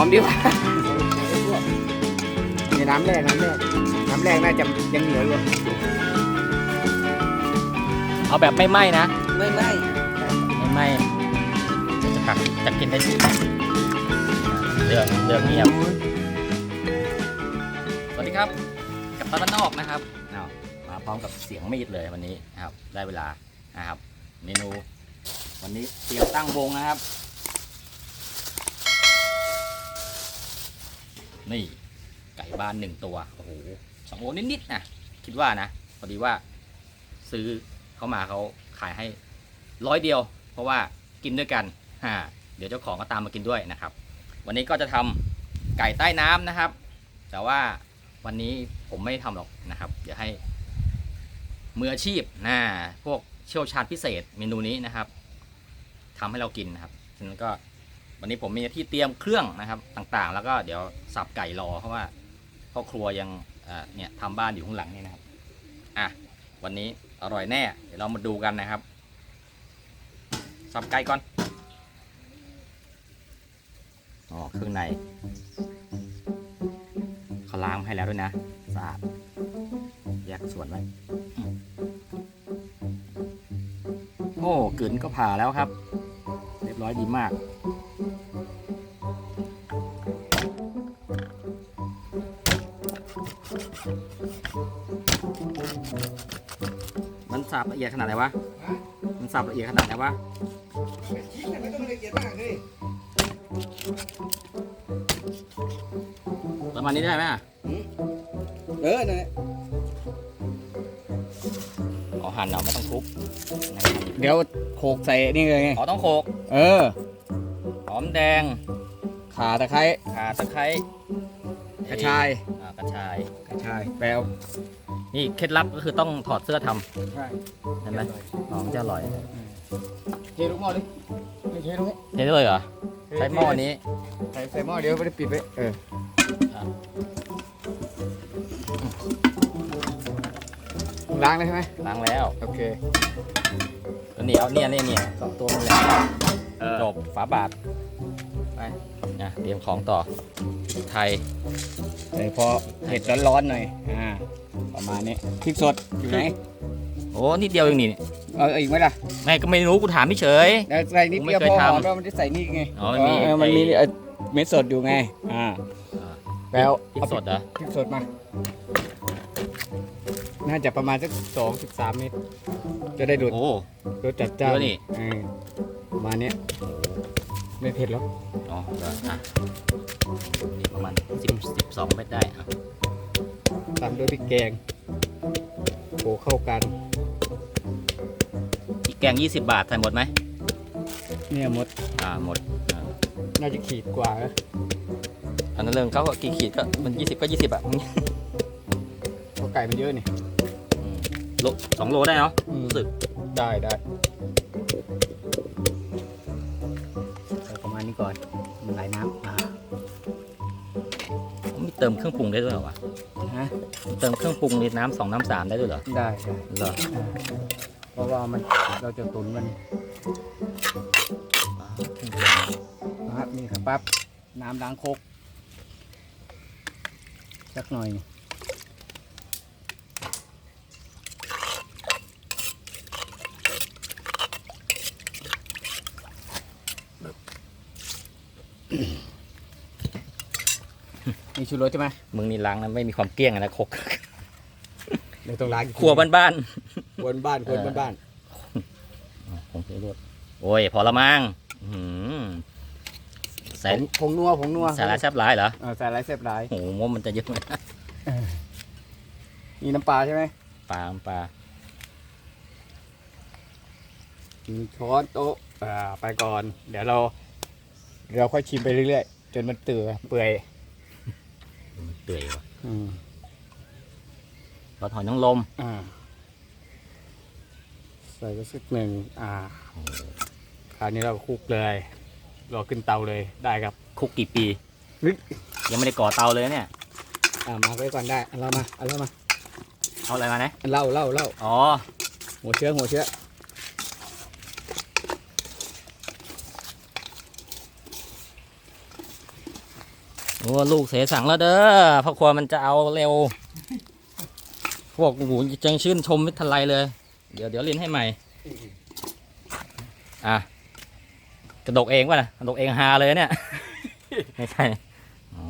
อมดีกว่านี่น้ำแรกน้ำแรกน้ำแรกน่าจะยังเหนียวอยู่เอาแบบไม่ไหม้นะ ไม่ไม่ไม่ไหม้จะผักจะกินได้ดีเรื่องเรื่องเงียบสวัสดีครับ กับตาบ้านนอกนะครับอ้าวมาพร้อมกับเสียงมีดเลยวันนี้นะครับ ได้เวลานะครับ เมนู วันนี้เตรียมตั้งวงนะครับ นี่ไก่บ้านหนึ่งตัวโอ้โหสองโลนิดๆนะคิดว่านะพอดีว่าซื้อเขามาเขาขายให้ร้อยเดียว เพราะว่ากินด้วยกันฮ่าเดี๋ยวเจ้าของก็ตามมากินด้วยนะครับ วันนี้ก็จะทำไก่ใต้น้ำนะครับ แต่ว่าวันนี้ผมไม่ทำหรอกนะครับ เดี๋ยวให้มืออาชีพนะพวกเชี่ยวชาญพิเศษเมนูนี้นะครับทำให้เรากินนะครับฉะนั้นก็ วันนี้ผมมีที่เตรียมเครื่องนะครับต่างๆ แล้วก็เดี๋ยวสับไก่รอเพราะว่าพ่อครัวยังเนี่ยทำบ้านอยู่ข้างหลังนี่นะครับอะวันนี้อร่อยแน่ เดี๋ยวเรามาดูกันนะครับ สับไก่ก่อนอ๋อเครื่องในเขาล้างให้แล้วด้วยนะสะอาดแยกส่วนไว้โอ้กลืนก็ผ่าแล้วครับ เรียบร้อยดีมากมันสับละเอียดขนาดไหนวะ มันสับละเอียดขนาดไหนวะชิ้นไม่ต้องละเอียดมากเลยประมาณนี้ได้ไหมอะเออนั่นแหละอ๋อหั่นเอาไม่ต้องทุบ เดี๋ยว โขกใส่นี่เลยไงอ๋อต้องโขกเออ หอมแดงข่าตะไคร้ข่าตะไคร้กระชายอ่ากระชาย กระชายแปลวนี่เคล็ดลับก็คือต้องถอดเสื้อทำใช่ใช่ไหมอ๋อมันจะอร่อยเทลูกหม้อดิไม่เทลูกนี้เทได้เลยเหรอใช้หม้อนี้ใส่ใส่หม้อเดี๋ยวไม่ได้ปิดไว้เออครับ ล้างแล้วใช่ไหมล้างแล้วโอเคแล้วเหนียวเนี่ยเนี่ยเนี่ยสองตัวมันแหละเออจบฝาบาทไปนะเตรียมของต่อพริกไทยใส่พอเผ็ดร้อนๆหน่อยอ่าประมาณนี้พริกสดอยู่ไหนโอ้นิดเดียวเองนี่เอาอีกไหมล่ะไม่ก็ไม่รู้กูถามเฉยเดี๋ยวใส่นิดเดียวผมไม่พเคอยหอมทำแล้วมันจะใส่นี่ไงอ๋อมันมีเออมันมีไอ้เอ่อเม็ดสดอยู่ไงอ่าอ่าแปลวพริกสดเหรอพริกสดมา น่าจะประมาณสักสองสิบสามเม็ดจะได้ดูดโอ้ รสจัดจ้านเยอะนี่ เออประมาณเนี้ยไม่เผ็ดหรอกอ๋อเหรออะนี่ประมาณสิบสิบสองเม็ดได้อะตามด้วยพริกแกงโขเข้ากันพริกแกง 20 บาทใส่หมดไหมเนี่ยหมดอ่าหมดอ่าน่าจะขีดกว่านะอันนั้นเรื่องเขาก็กี่ขีดก็มัน 20 ก็ 20อะ เพราะไก่มันเยอะนี่อืม โลสองโลได้เนาะอืมรู้สึกได้ได้ใส่ประมาณนี้ก่อนมันไหลน้ำอ่ามีเติมเครื่องปรุงได้ด้วยเหรอวะฮะเติมเครื่องปรุงในน้ำสองน้ำสามได้ด้วยเหรอได้ได้เหรออ่าเพราะว่ามันเราจะตุนมันอ่าเครื่องปรุงนะครับนี่ครับปั๊บน้ำล้างโคกสักหน่อย มีชูรสใช่ไหมมึงนี่ล้างนะไม่มีความเกลี้ยงอะนะครกเดี๋ยวต้องล้างอีกทีครัวบ้านครัวบ้านครัวเออบ้านๆอ๋อผงชูรสโอ้ยพอละมั้งอื้อหือผใส่งผงนัวผงนัวสาระแซ่บหลายเหรอเออใส่ไรเสพไรโอ้โหมดมันจะเยอะไหมมีน้ำปลาใช่ไหมปลาปลามีช้อนโต๊ะอ่าไปก่อน เดี๋ยวเรา เราค่อยชิมไปเรื่อยๆ จนมันเตือเปื่อยเปื่อยวะอืมรสหอยนางรมอ่าใส่ไปสักหนึ่งอ่า คราวนี้เราคลุกเลยรอขึ้นเตาเลยได้ครับคุกกี่ปีเฮ้ยยังไม่ได้ก่อเตาเลยนะเนี่ย อ่ามาไว้ก่อนได้เอาเรามาเอาเรามาเอาอะไรมานะเอาเหล่าเหล่าเหล่าอ๋อ หัวเชื้อหัวเชื้อ อ้ลูกเสสังแล้วเด้อพ่อครัวมันจะเอาเร็ว พวกโอ้โหจังชื่นชมมิทลายเลย เดี๋ยวเดี๋ยวเรียนให้ใหม่ อะ กระดกเองวะนะกระดกเองฮาเลยเนี่ย ไม่ใช่โอ้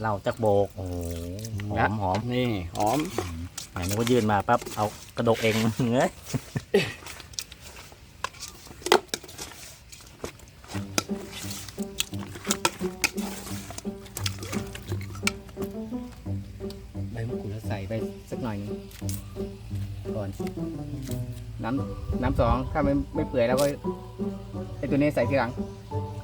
เหล้าจักโบก โอ้โหหอมหอมนี่หอมหมายนึกว่ายื่นมาปั๊บเอากระดกเองเงย ไปสักหน่อยหนึงก่อน น้ำน้ำสองถ้าไม่ไม่เปื่อยแล้วก็ไอตัวนี้ใส่ทีหลัง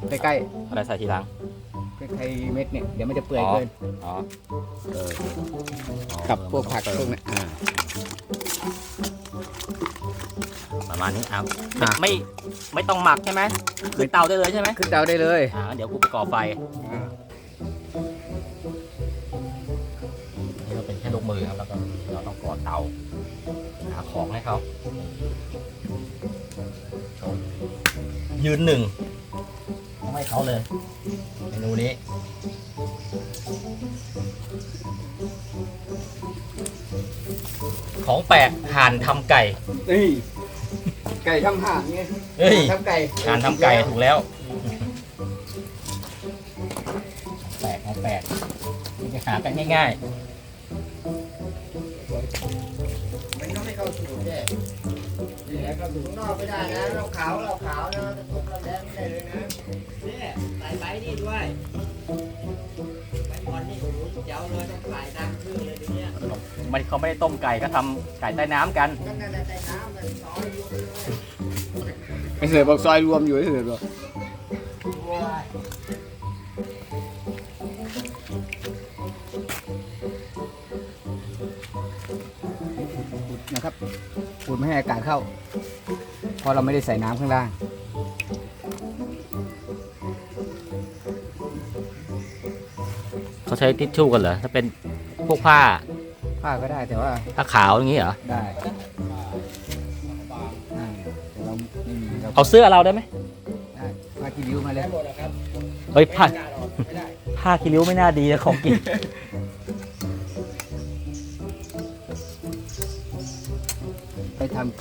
ใกล้อะไรใส่ทีหลัง ๆใกล้ๆเม็ดเนี่ยเดี๋ยวมันจะเปื่อยอ๋อเกินอ๋อเออกับพวกผักพวกนี้อ่าประมาณนี้เอาอะไม่ไม่ต้องหมักใช่ไหมขึ้นเตาได้เลยใช่ไหมขึ้นเตาได้เลย อ่าเดี๋ยวกูไปก่อไฟ มือครับแล้วก็เราต้องก่อเตาหาของให้เขายืนหนึ่งต้องให้เขาเลยเมนูนี้ของแปลกห่านทำไก่ นี่ไก่ทำห่านไงเฮ้ย ทำไก่ห่านทำไก่ถูกแล้วของแปลกของแปลกนี่จะหากันง่าย มันต้องให้เข้าสู่แย่นี่แหละเข้าสู่ข้างนอกไม่ได้นะเราขาวเราขาวนะตกเราแดงไม่ได้เลยนะเนี่ยใส่ใบนี่ด้วยใบหมอนนี่โอ้โหเจ๋วเลยต้องใส่น้ำครึ่งเลยทีเนี้ยๆมันเขาไม่ได้ต้มไก่ก็ทำไก่ใต้น้ำกัน นั่นน่ะใส่น้ำมันซอยอยู่เลยไอเสือบอกซอยรวมอยู่ไอเสือบอกโอ้ย ครับปูดไม่ให้อากาศเข้า เพราะเราไม่ได้ใส่น้ำข้างล่าง เขาใช้ทิชชู่กันเหรอถ้าเป็นพวกผ้าผ้าก็ได้แต่ว่าผ้าขาวอย่างนี้เหรอได้อ่าแต่เราไม่มีเราเอาเสื้อเราได้ไหมได้ผ้ากีริ้วมาเลยได้หมดนะครับเฮ้ยผ้าไม่ได้หรอกไม่ได้ผ้าคีริ้วไม่น่าดีนะของกิน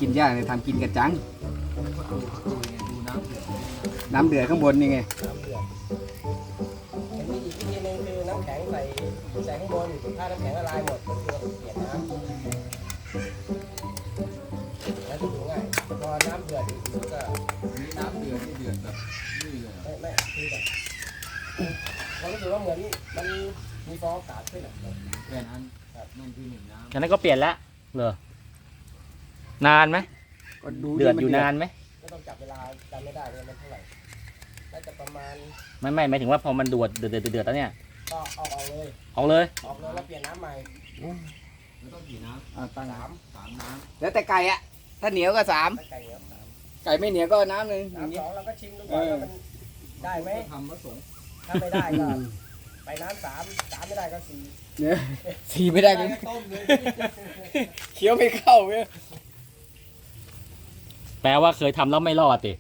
กินยางเลยทำกินกันจัง น้ำเดือดข้างบนนี่ไงน้ำเดือดมันมีอีกวิธีหนึงคือน้ำแข็งใส่ใส่ข้างบนถ้าน้ำแข็งละลายหมดก็คือเราเปลี่ยนน้ำแล้วจะดูง่ายพอน้ำเดือดอยู่ก็มีน้ำเดือดที่เดือดแบบนี่เลยไม่ไม่คือแบบเรารู้สึกว่าเหมือนมันมีฟองอากาศขึ้นอะแค่นั้นนั่นคือหนึ่งน้ฉะนั้นก็เปลี่ยนล้วเหรอ นานไหมำก็ดูเดือดมัอยู่นานไหมก็ต้องจับเวลาจำไม่ได้เลยมันเท่าไหร่น่าจะประมาณไม่ไม่หมายถึงว่าพอมันดวดเดือดเดือดเดือดแล้วเนี่ยก็ออกเอาเลยเอาเลยออกเลยแล้วเปลี่ยนน้ำใหม่มันต้องกี่น้ำอ่าตั้งสามสามน้ำแล้วแต่ไก่อะถ้าเหนียวก็สามถ้าไก่เหนียวสามไก่ไม่เหนียวก็น้ำหนึ่งอย่างน้ำนี้สองเราก็ชิมดูก่อนว่ามันได้ไหมทำผสมถ้าไม่ได้ก็ไปน้ำสามสามไม่ได้ก็สี่เนี่ยสีไม่ได้เลยก็ต้มเลยเคี้ยวไม่เข้าเนี่ย แปลว่าเคยทำแล้วไม่รอดติ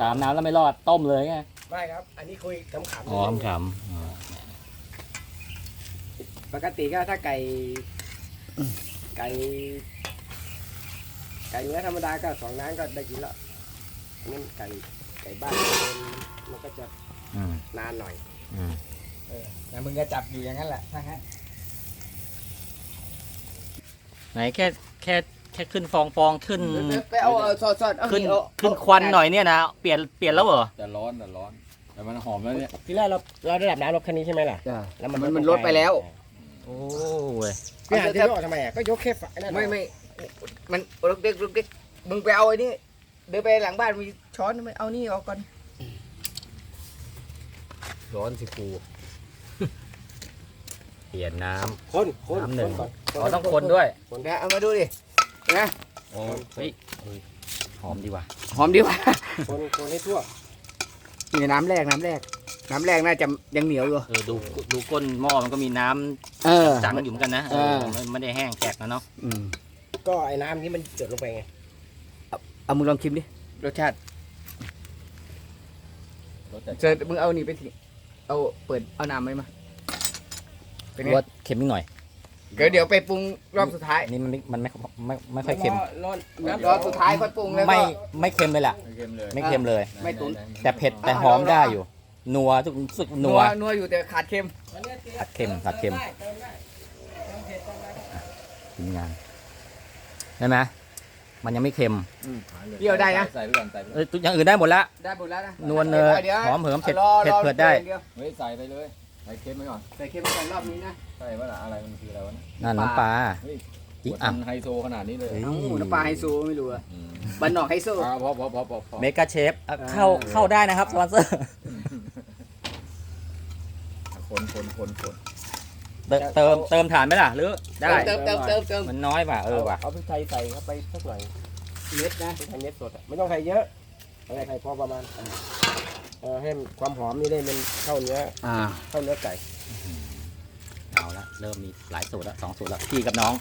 ตามน้ำแล้วไม่รอดต้มเลยไงไม่ครับ อันนี้คุยขำๆอ๋อขำปกติก็ถ้าไก่ ไก่ ไก่เนื้อธรรมดาก็สองน้ำก็ได้กินแล้วอันนี้ไก่ไก่บ้านมันก็จะๆอืมนานหน่อยอืมเออแต่มึงก็จับอยู่อย่างนั้นแหละถ้างั้นไหนแค่แค่แค่ขึ้นฟองฟองขึ้น ไปเอาเอาสอดสอดเอาขึ้นเอาขึ้นควันหน่อยเนี่ยนะเปลี่ยนเปลี่ยนแล้วเหรอแต่ร้อนแต่ร้อน แต่มันหอมแล้วเนี่ยที่แรกเราเราระดับน้ำลดแค่นี้ใช่ไหมล่ะ จ้ะแล้วมันมันลดไปแล้ว โอ้ยพี่หาที่โยกทำไมอะก็ยกแค่ฝานั่นไม่ไม่มันลูกเด็กลูกเด็กมึงไปเอาไอ้นี่เดินไปหลังบ้านมีช้อนไหมเอานี่ออกก่อนร้อนสิกูเปลี่ยนน้ำคนคนน้ำหนึ่งก่อนอ๋อต้องคนด้วย คนนะเอามาดูดิ นะโอ้เฮ้ยหอมดีว่ะหอมดีว่ะคนคนให้ทั่วนี่น้ำแรกน้ำแรก น้ำแรกน่าจะยังเหนียวอยู่เออดูดูก้นหม้อมันก็มีน้ำเออ จังอยู่เหมือนกันนะเออเออไม่ไม่ได้แห้งแขกนะเนาะอืมก็ไอ้น้ำนี้มันเจือดลงไปไงเอามึงลองชิมดิรสชาติเจอมึงเอานี่ไปสิเอาเปิดเอาน้ำไหมมาเป็นไงว่าเค็มนิดหน่อย เดี๋ยวเดี๋ยวไปปรุงรอบสุดท้ายนี่มันไม่มันไม่ไม่ไม่ค่อยเค็มร้อนรอบสุดท้ายค่อยปรุงแล้วก็ไม่ไม่เค็มเลยล่ะเค็มเลยไม่เค็มเลย ไม่ตุ๋นแต่เผ็ดแต่หอมได้อยู่ นัวทุกรู้สึกนันัววนัวอยู่แต่ขาดเค็มผัดเค็มผัดเค็มทีมงานได้ไหมมันยังไม่เค็มเปรี้ยวได้นะใส่ไปก่อนใส่ไปเอ้ยทุกอย่างอื่นได้หมดละ ได้หมดแล้วนะนวลเนยดี๋วหอมเหิมเผ็ดรอเผ็ดรอเผ็ดได้ เยวเฮ้ยใส่ไปเลยใส่เค็มไปก่อนใส่เค็มไปก่อนรอบนี้นะใส่ว่าอะไรมันคืออะไรวะเนี่ยนั่นน้ำปลาเฮ้ยอีกขวดอะ มันไฮโซขนาดนี้เลยเฮ้ย เอ้าน้ำปลาไฮโซไม่รู้อะอืมบันนอกไฮโซ อ่าพอพอพอพอพอเมกาเชฟอะเข้าเข้าได้นะครับสปอนเซอร์คนคนคนคนเติมเติมเติมฐานไหมล่ะหรือได้เติมเติมเติมเติมมันน้อยป่ะเออว่ะเอาพริกไทยใส่เข้าไปสักหน่อยเม็ดนะพริกไทยเม็ดสดอะไม่ต้องใส่เยอะเอาใส่พอประมาณ เออให้ความหอมนี่ได้มันเข้าเนื้ออ่าเข้าเนื้อไก่เอาละเริ่มมีหลายสูตรละสองสูตรละพี่กับน้อง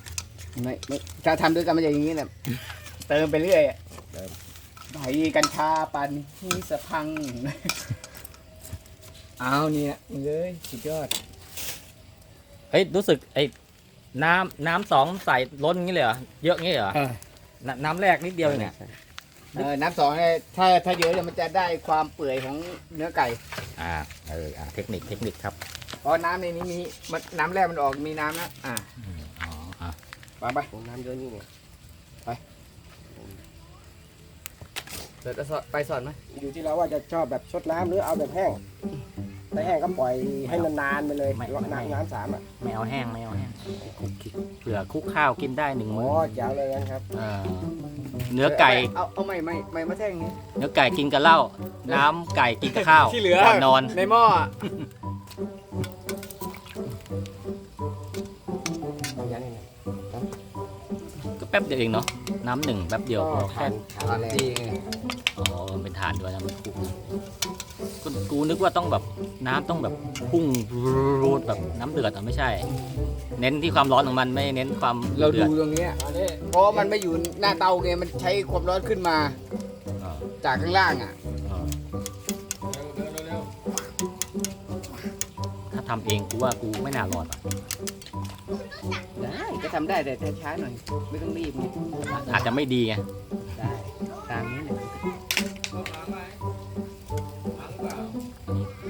ไม่ไม่ถ้าทำด้วยกันมันจะอย่างนี้แหละเติมไปเรื่อยอะใบกัญชาปันฮีสะพัง เอาเนี่ยเลยสุดยอดเอ้ยรู้สึกไอ้น้ำน้ำสองใส่ล้นงี้เลยเหรอเยอะงี้เหรอเออน้ำน้ำแรกนิดเดียวเองเนี่ย เออน้ำสองเนี่ยถ้าถ้าเยอะเนี่ยมันจะได้ความเปื่อยของเนื้อไก่ อ่าเอออ่าเทคนิคเทคนิคครับเพราะน้ำในนี้มีมันน้ำแรกมันออกมีน้ำนะอ่าอืมอ๋ออะไปไปผมน้ำเยอะนี่ไงเดี๋ยวจะสอดไปสอนไหมอยู่ที่เราว่าจะชอบแบบชดน้ำหรือเอาแบบแห้ง ถ้าแห้งก็ปล่อยให้นานๆไปเลยน้ำน้ำสามอะไม่เอาแห้งไม่เอาแห้งคลุกคลิกเผื่อคลุกข้าวกินได้หนึ่งอ๋มื้ออแจ๋วเลยงั้นครับเออเนื้อไก่ เอาเอาไม่ไม่ไม่มาแท่งนี้ เนื้อไก่กินกับเหล้า น้ำไก่กินกับข้าวที่เหลือ ก่อนนอน ในหม้ออะเอาอย่างนี้นะก็แป๊บเดียวเองเนาะ น้ำหนึ่งแป๊บเดียวพอก็แค่ทานทานแรงดีไงอ๋อมันเป็นฐานด้วยนะมันคลุกกู กูนึกว่าต้องแบบน้ำต้องแบบพุ่งรูดแบบน้ำเดือดอะไม่ใช่ เน้นที่ความร้อนของมันไม่เน้นความเราเดืดูอดตรงเนี้ยอันนี้เพราะว่ามันไม่อยู่หน้าเตาไงมันใช้ความร้อนขึ้นมาเออจากข้างล่างอะเออเร็วเร็วเร็วถ้าทำเองกูว่ากูไม่น่ารอดอะได้ก็ทำได้แต่ช้าๆหน่อย ไม่ต้องรีบไงอาจจะไม่ดีไงได้ตามนี้แหละ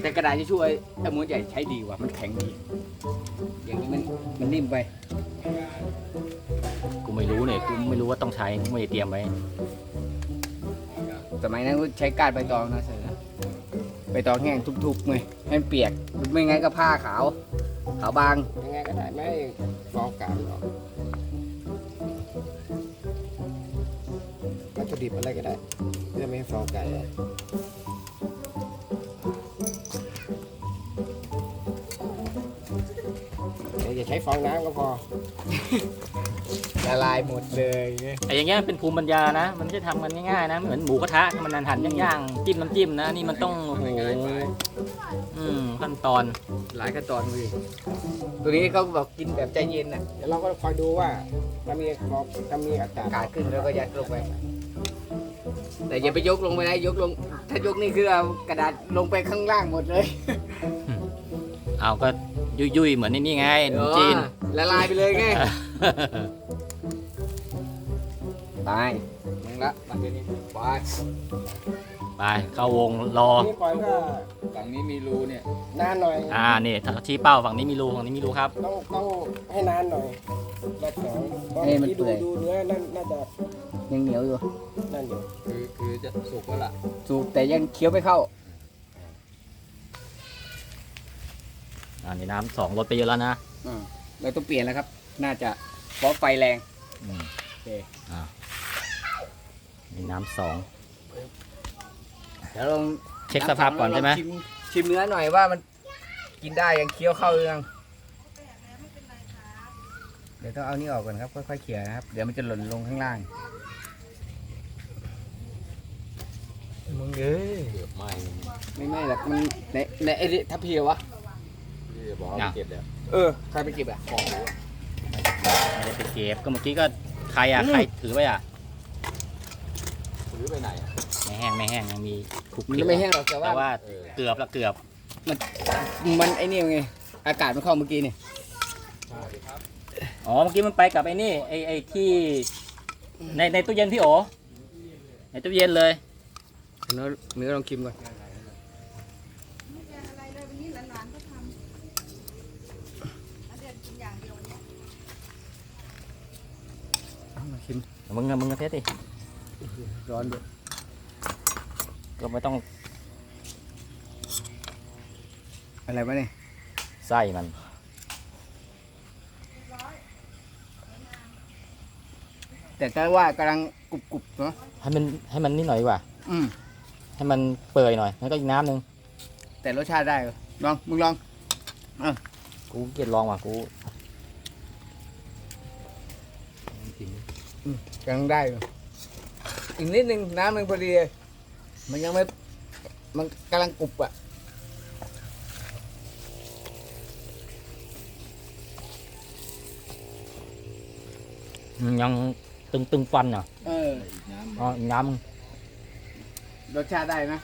แต่กระดาษที่ช่วยไอ้ม้วนใหญ่ใช้ดีกว่ามันแข็งดี อย่างนี้มันมันนิ่มไป กูไม่รู้เนี่ยกูไม่รู้ว่าต้องใช้กูไม่ได้เตรียมไว้สมัยนั้นก็ใช้กาดใบตองนะเสือใบตองแห้งทุบๆไงให้มันเปียกไม่งั้นก็ผ้าขาวขาวบาง ยังไงก็ได้ไม่ให้ฟองกาวหรอกวัตถุดิบอะไรก็ได้เพื่อไม่ให้ฟองไก่อะ อย่าใช้ฟองน้ำก็พอ ละลายหมดเลยไงไอ้อย่างเงี้ยเป็นภูมิปัญญานะ มันไม่ใช่ทำกันง่ายๆนะ เหมือนหมูกระทะที่มันหั่นๆย่างๆจิ้มน้ำจิ้มนะ นี่มันต้องโอ้โหอืมขั้นตอนหลายขั้นตอนเลยตัวนี้เขาบอกกินแบบใจเย็นน่ะเดี๋ยวเราก็คอยดูว่าถ้ามีฟองถ้ามีอากาศอากาศขึ้นแล้วก็ยัดลงไป แต่อย่าไปยกลงไปนะยกลง ถ้ายกนี่คือเอากระดาษลงไปข้างล่างหมดเลย เอาก็ ยุ่ยๆ เหมือนในนี่ไงขนมจีนเออละลายไปเลยไง ตาย มึงละมาเดี๋ยวนี้ไปไปเข้าวงรอ นี่ปล่อยก็ฝั่งนี้มีรูเนี่ย นานหน่อย อ่านี่ชี้เป้าฝั่งนี้มีรูฝั่งนี้มีรูครับ ต้องต้องให้นานหน่อยรอบสองเพราะให้มันที่ดูเปื่อย ดูเนื้อนั่นน่าจะยังเหนียวอยู่ นั่นอยู่ คือคือจะสุกแล้วล่ะสูบแต่ยังเคี้ยวไม่เข้า อันนี้น้ำสองลดไปเยอะแล้วนะอืมเราต้องเปลี่ยนแล้วครับ น่าจะเพราะไฟแรงอืมโอเคอ่านี่น้ำสอง เดี๋ยวลองเช็คสภาพก่อนใช่ไหมลงชิมชิมเนื้อหน่อยว่ามันกินได้ยังเคี้ยวเข้าหรือยังเดี๋ยวต้องเอานี่ออกก่อนครับค่อยๆเขี่ยนะครับเดี๋ยวมันจะหล่นลงข้างล่างมึงเอ้ยเกือบไหม้ไม่ไม่หรอกมันในในไอ้นี่ทัพเพียววะ ที่บอกเอาไปเก็บแล้วเออใครไปเก็บอะของไม่ได้ไปเก็บก็เมื่อกี้ก็ใครอะอืมใครถือไว้อะถือไปไหนอะไม่แห้งไม่แห้งยังมีคลุกคมันลิกไม่แห้งหรอกแต่ว่าแต่ว่าเออเกือบละเกือบมันมันไอ้นี่ไงอากาศมันเข้าเมื่อกี้นี่อ๋อเมื่อกี้มันไปกับไอ้นี่ไอ้ไอ้ที่ในในตู้เย็นพี่โอในตู้เย็นเลยเนื้อเนื้อลองชิมก่อน ชิมมึงอะมึงก็เทสดิร้อนด้วยก็ไม่ต้องอะไรวะเนี่ยไส้มันแต่ก็ว่ากำลังกรุบกรุบๆเนาะให้มันให้มันนิดหน่อยดีกว่า อืมให้มันเปื่อยหน่อยแล้วก็อีกน้ำหนึ่งแต่รสชาติได้เหรอลองมึงลองกูเกลียดลองว่ะกู กำลังได้อยู่อีกนิดนึงน้ำมันพอดีเลยมันยังไม่ มันกำลังกรุบอะ มันยังตึงตึงๆฟันอะเออ อ๋ออีกน้ำหนึ่งรสชาติได้นะ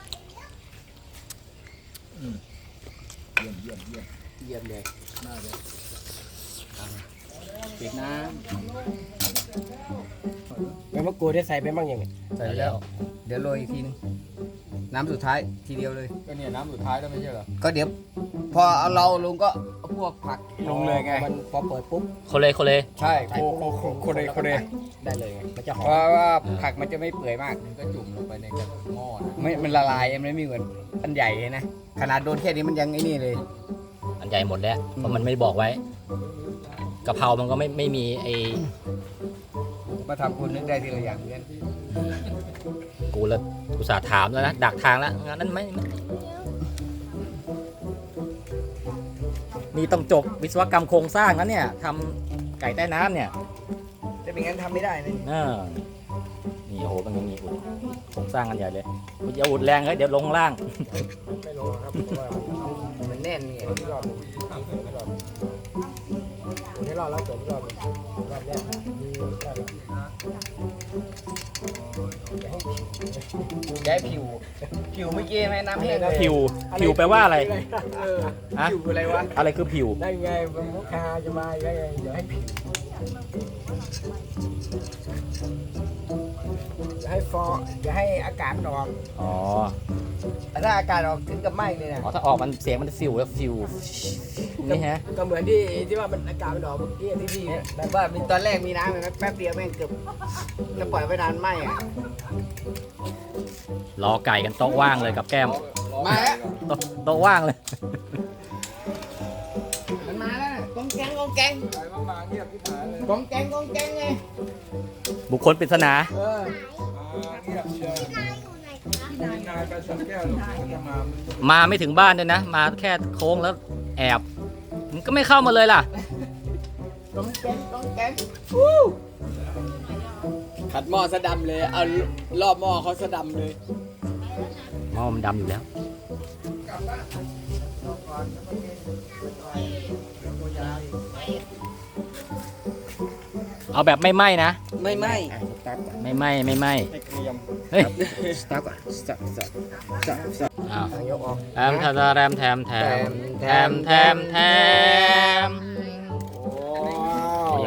เยี่ยมเลยปิดน้ ใบมะกรูดได้ใส่ไปบ้างยังไงำใส่แล้ว เดี๋ยวโรยอีกทีนึงน้ำสุดท้ายทีเดียวเลย ก็เนี่ยน้ำสุดท้ายแล้วไม่ใช่เหรอ ก็เดี๋ยว พอเอาเราลงก็เอาพวกผักลงเลยไง มันพอเปิดปุ๊บโคเลโคเลใช่โคโคโคโคเลยโคเลยได้เลยไงมันจะหเพอมราะว่าผักมันจะไม่เปื่อยมากมันก็จุ่มลงไปในกระหม้อนะไม่มันละลายมันไม่เหมือนอันใหญ่นะ ขนาดโดนแค่นี้มันยังไอ้นี่เลย อันใหญ่หมดแล้ว เพราะมันไม่บอกไว้กะเพรามันก็ไม่ไม่มีไอ้ มาทำคุณนึกได้ทีละอย่างเหมือนกันกูละกูสาห์ถามแล้วนะ ดักทางแล้วงั้นนั้นไม่ไม่นี่ต้องจบวิศวกรรมโครงสร้างนะเนี่ยทำไก่ใต้น้ำเนี่ยแต่เป็นงั้นทำไม่ได้นะเออนี่โอ้โหมันยังมีอุดโครงสร้างกันใหญ่เลยมึงอย่าอุดแรงเฮ้ยเดี๋ยวลงข้างล่าง ไม่ลงครับเพราะว่ามันมันแน่นไงเอาที่รอบหนึ่งที่รอบที่รอบแล้วเกิดที่รอบหนึ่งรอบแรกมีรอบแร กแก้ผิว ผิวเมื่อกี้ไหมน้ำแห้งเลยผิว ผิวแปลว่าอะไรเออฮะผิวอะไรวะ อะไรคือผิว ได้ไงมันลูกค้าจะมาได้ไงเดี๋ยวให้ผิวอย่าให้ฟออย่าให้อากาศมันออกอ๋อ ถ้าอากาศออกถึงกับไหม้เลยนะ อ๋อถ้าออกมันเสียงมันฟิวแล้วฟิวนี่ฮะ ก็เหมือนที่ที่ว่ามันอากาศมันออกเมื่อกี้ที่พี่แบบว่ามีตอนแรกมีน้ำเลยนะแป๊บเดียวแม่งเกือบจะปล่อยไว้นานไหม้อะรอไก่กันโต๊ะว่างเลยกับแก้ม มาแล้วโต๊ะโต๊ะว่างเลย มันมาแล้วน่ะกองแกงกองแกงใส่มามาเงียบที่หายเลยกองแกงกองแกงไงบุคคลปริศนา เออมาเงียบเชียวมีนาย ไปสักแก้วหรอกมันจะมามันมาไม่ถึงบ้านด้วยนะ มาแค่โค้งแล้วแอบมันก็ไม่เข้ามาเลยล่ะกองแกงกองแกงขัดหม้อสะดำเลย เอารอบหม้อเขาสะดำเลยหม้อมันดำอยู่แล้วเเอาแบบไม่ไหม้นะ ไม่ไหม้ไม่ไหม้ไม่ไหม้ไอ้เกรีเฮ้ยสตาร์ทก่อนสตาร์ทสตาร์ทสตาร์ทสตาร์ทอ้าวยกออก แอมทาราแรมแถมแถมแถมแถมแถม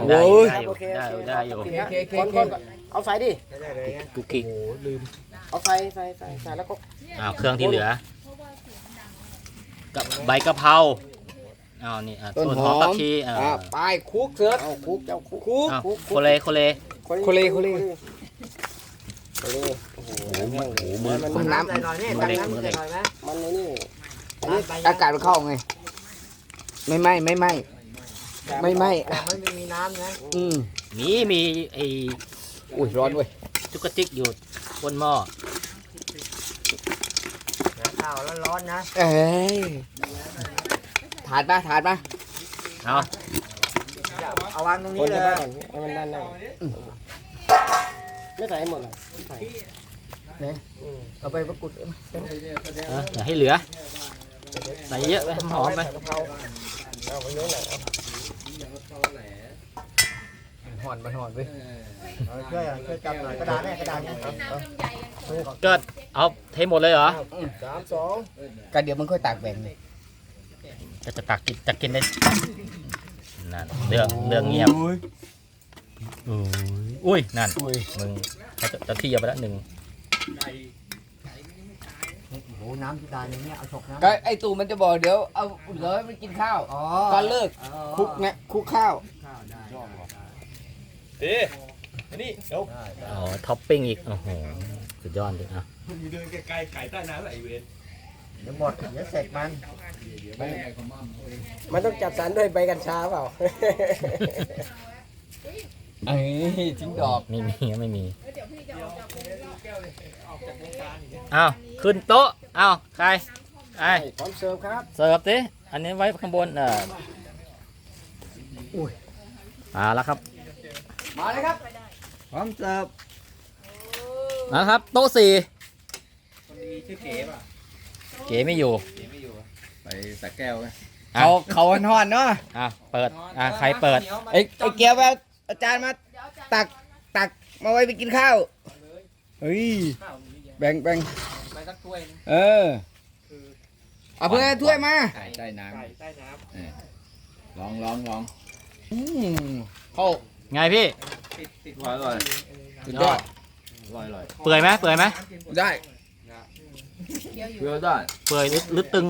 โอ้ยได้ยู่ได้อยู่ได้อยู่คโอเคโเอาไฟดิ กุกกิกเอาไฟไฟไฟไฟแล้วก็อ้าวเครื่องที่เหลือกับใบกะเพรา อ้าวนี่อะต้นต้นหหออมมผักชีเอออะไปคุกเสิร์ฟเอาคุกเจ้าคุกคุกอ้าวคุกโคเลโคเล โคเลโคเลโคเลโอ้โหโอ้โหมือโอ้โหมือมันน้ำใส่หน่อยนี่มือเล็กมือเล็กมันในนี่อันนี้อากาศมันเข้าไง ไม่ไหม้ไม่ไหม้ไม่ไหม้แต่มันไม่มีน้ำนะอืมมีมีไอ้อุ้ยร้อนเว้ยจุกกระจิกอยู่บนหม้อข้าวร้อนๆนะเอ้ย ถาดมาถาดมาเอาเอาวางตรงคนี้นเลจะยได้ก่อนให้มันด้านหน้าไม่ใส่ให้หมดเลยเอาไปประกุดเอออย่าให้เหลือใส่เยอะไปหอมไปใส่กะเพราเอาไปเยอะหน่อยเอาหอนมันหอนเว้ยเอาช่วยอะช่วยจับหน่อยกระดาษเนี่ยกระดาษเนี่ยเอาเอาก็เอาเทหมดเลยเหรอสามสองกันเดี๋ยวมันค่อยตากแบ่งเลย จะจะตักกินจะกินได้นั่นเรื่องเรื่องเงียบอุ้ยอุ้ยนั่นมึงจะจะเทียบไปแล้วหนึ่งโอ้โหน้ำที่ตายอย่างเงี้ยเอาฉกน้ำก็ไอตู่มันจะบอกเดี๋ยวเอาเหลือไปกินข้าวอ๋อตอนเลิกคุกเนี่ยคุกข้าวข้าวได้เอ๊ะอันนี้เดี๋ยวได้ได้อ๋อท็อปปิ้งอีกโอ้โหสุดยอดเลยอะมึงเดินไกลๆไก่ใต้น้ำไหลเวน เดี๋ยวหมด เดี๋ยวเสร็จมัน มันต้องจัดสรรด้วยใบกัญชาเปล่าไอ้ทิ้งดอกไม่มีไม่มีอ้าวขึ้นโต๊ะอ้าวใครไอพร้อมเสิร์ฟครับ เสิร์ฟสิอันนี้ไว้ข้างบนเอออุ้ยมาแล้วครับ มาเลยครับ พร้อมเสิร์ฟนะครับ โต๊ะสี่คนดีชื่อเก๋ป่ะ เก๋ไม่อยู่เก๋ไม่อยู่ไปสักแก้วไหมอะเขาเขาห่อนๆเนาะอะเปิดอะใครเปิดไอ้ไอ้เกียวไปเอาอาจารย์มาตักตักมาไว้ไปกินข้าวเฮ้ยแบ่งแบ่งไปสักถ้วยเออเอาเพื่อนถ้วยมาใต้น้ไก่ใต้น้ำลองลองลองอืมเข้าไงพี่ำติดติดอร่อยสุดยอดลอยลอยเปื่อยไหมเปื่อยไหมได้ เพื่อได้เปื่อยหรือหรือตึง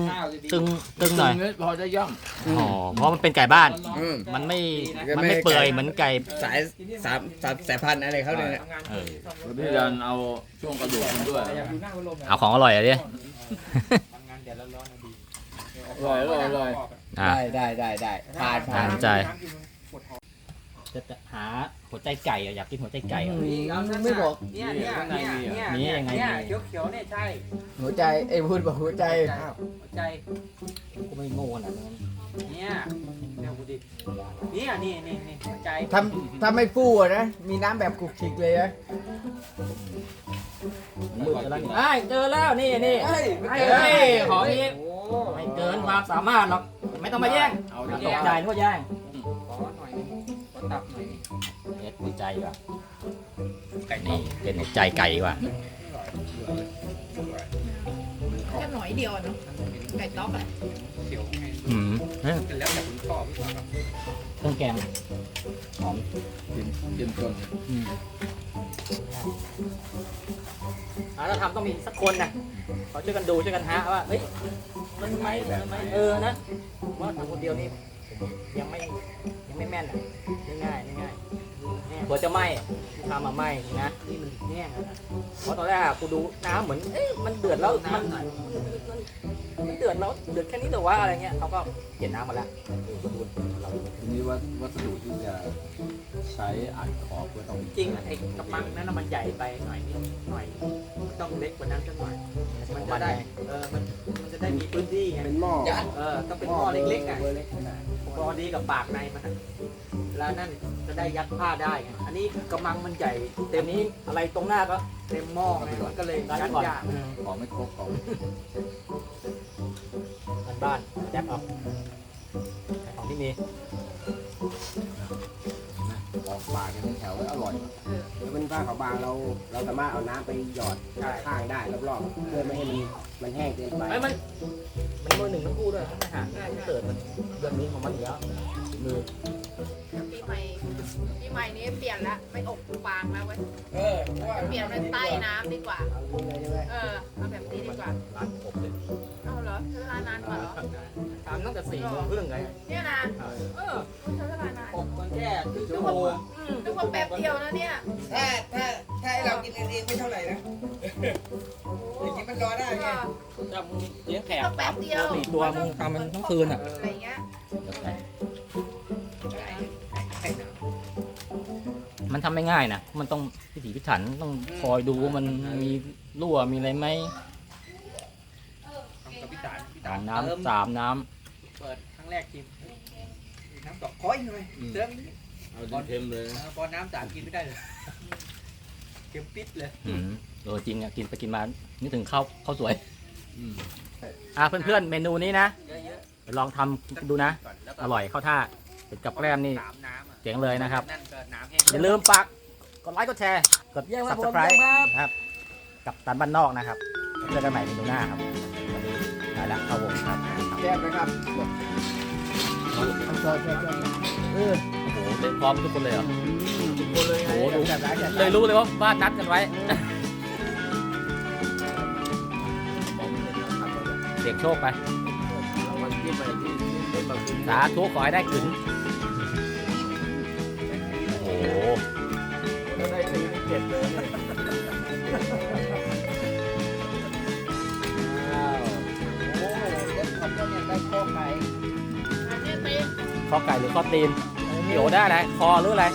ตึงตึงหน่อยพอจะย่อมอ๋อ เพราะมันเป็นไก่บ้าน อืม มันไม่ไม่ มันไม่เปื่อยเหมือนไก่ สายสามสามสายพันธุ์อะไรเขาเนี่ยทำงานเออพี่ดันเอาช่วงกระดูกมันด้วยแต่อยากดูหน้าพัดลมเอาของอร่อยอะดิทำงานแดดร้อนๆนะดีอร่อยอร่อยอร่อยอะ ได้ได้ได้ได้ผ่านผ่านน้ำใจน้ำกินปวดท้อง จะหาหัวใจไก่อะอยากกินหัวใจไก่อะไม่บอก เนี่ยเนี่ยเนี่ยนี่ยังไง เนี่ยเขียวเขียวๆเนี่ยใช่หัวใจไอ้พูดบอกหัวใจ หัวใจ กูไม่โง่ขนาดนั้นเนี่ยเนี่ยดูดิเนี่ยนี่นี่นี่หัวใจทำทำไม่ฟู่อะนะ มีน้ำแบบขลุกขลิกเลยนะมืดแล้วนี่ไอ้ยเจอแล้วนี่นี่เฮ้ยเฮ้ยของนี้ไม่เกินความสามารถหรอกไม่ต้องมาแย่งเอาตดิกใจนึกว่าแย่ง เอ็ดหัวใจว่ะไก่นี่เป็นหัวใจไก่ว่ะแค่หน่อยเดียวอะเนาะไก่ต๊อกอะเขียวไงอืมเฮ้ยแต่แล้วแต่คุณชอบพี่ครับเครื่องแกงหอมกินจนอืมอ่าถ้าทำต้องมีสักคนนะเขาช่วยกันดูช่วยกันหาว่าเฮ้ยมันไหมมันไหมเออนะผมว่าทำคนเดียวนี่ผมยังไม่ยังไม่แม่นอะง่ายๆง่ายๆ หัวจะไหมทำมาไหมนะนี่มันแน่นะเพราะตอนแรกอะกูดูน้ำเหมือนเอ๊ะมันเดือดแล้วมันมันมันเดือดแล้วเดือดแค่นี้แต่ว่าอะไรเงี้ยเขาก็เปลี่ยนน้ำมาแล้วเออก็ดูเราทีนี้วัสวัสดุที่จะใช้อัดขอบก็ต้องจริงไอ้กระมังนั้นน่ะมันใหญ่ไปหน่อยนิดหน่อยมันต้องเล็กกว่านั้นสักหน่อย มันจะได้เออมันมันจะได้มีพื้นที่ไงเป็นหม้อเออต้องเป็นหม้อเล็กๆอะบอร์เล็กขนาดพอดีกับปากในมันอะแล้วนั่น จะได้ยัดผ้าได้ไงอันนี้กระมังมันใหญ่เต็มนี้อะไรตรงหน้าก็เต็มหม้อไงมันก็เลยร้านยัดก่อนยากของไม่ครบของบ้านบ้านแจ็คเอาของที่มีออกปากกันเป็นแถวแล้วอร่อยแล้วเป็นผ้าขาวบางเรา เราสามารถเอาน้ำไปหยอดข้างได้รอบๆเพื่อไม่ให้มันมันแห้งเกินไปไอ้ยมันมันมือหนึ่งทั้งคู่ด้วยไม่หาง่ายไม่เกิดมันเดือนนี้ของมันอยู่แล้วมือปีใหม่ ปีใหม่นี้เปลี่ยนละไม่อกฟางแล้วเว้ยเออเพราะว่าเปลี่ยนเป็นใต้น้ำดีกว่าเอาเลยใช่ไหมเออเอาแบบนี้ดีกว่าร้านผมเลยเอาเหรอใช้เวลานานกว่าเหรอทำตั้งแต่สี่โมงครึ่งไงเนี่ยนะเออใช้เวลานานอบมันแค่ครึ่งนึชั่กวว่าโมงอืมนึกว่าแป๊บเดียวนะเนี่ยถ้าถ้าถ้าให้เรากินเองไม่เท่าไหร่นะอย่างนี้มันรอได้ไงถ้ามึงเลี้ยงแขกก็แป๊บเดียวสี่ตัวมึงทำมันทั้งคืนอะอะไรเงี้ย มันทำไม่ง่ายนะ มันต้องพิถีพิถันต้องคอยดูว่ามันมีรั่วมีอะไรไหมกับพิจารพิสาจารมเติมน้ำสามน้เปิดครั้งแรกชิมน้ำดอกคอยใช่ไหมเติมเอาเค็มๆเลยเออพอน้ำสามกินไม่ได้เลยเค็มปิดเลยำอืมเออจริงอะกินไปกินมานึกถึงข้าวข้าวสวย อืมอะเพื่อนๆเมนูนี้นะเยอะไปลองทำดูนะ ๆก่อนแล้วก็อร่อยเข้าท่าเป็นกับแกล้มนี่สามน้ำอะ เจ๋งเลยนะครับ นั่นก็น้ำแห้งอย่าลืมฝากกดไลค์กดแชร์ กด subscribe นะครับ กับตันบ้านนอกนะครับเจอกันใหม่เมนูหน้าครับวันนี้ได้แล้วเข้าวงครับแซ่บนะครับซอยซอยซอยเออโอ้โหเล่นพร้อมทุกคนเลยเหรอทุกคนเลยไงโอ้โหดูแบบร้านแบบเลยรู้เลยว่าบ้านนัดกันไว้เด็กโชคไปวันที่ไปที่ที่มากินสาธุขอให้ได้ถึงโอ้โห ได้ตีเจ็ดเลยอ้าวโอ้ยเด็กขับรถเนี่ยได้ข้อไก่อันนี้ตีข้อไก่หรือข้อตีนพี่โอได้อะไรคอหรืออะไร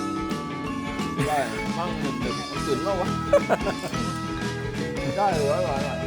ได้มั่งหนึ่งหนึ่งตื่นมากวะได้เหรออร่อยอร่อย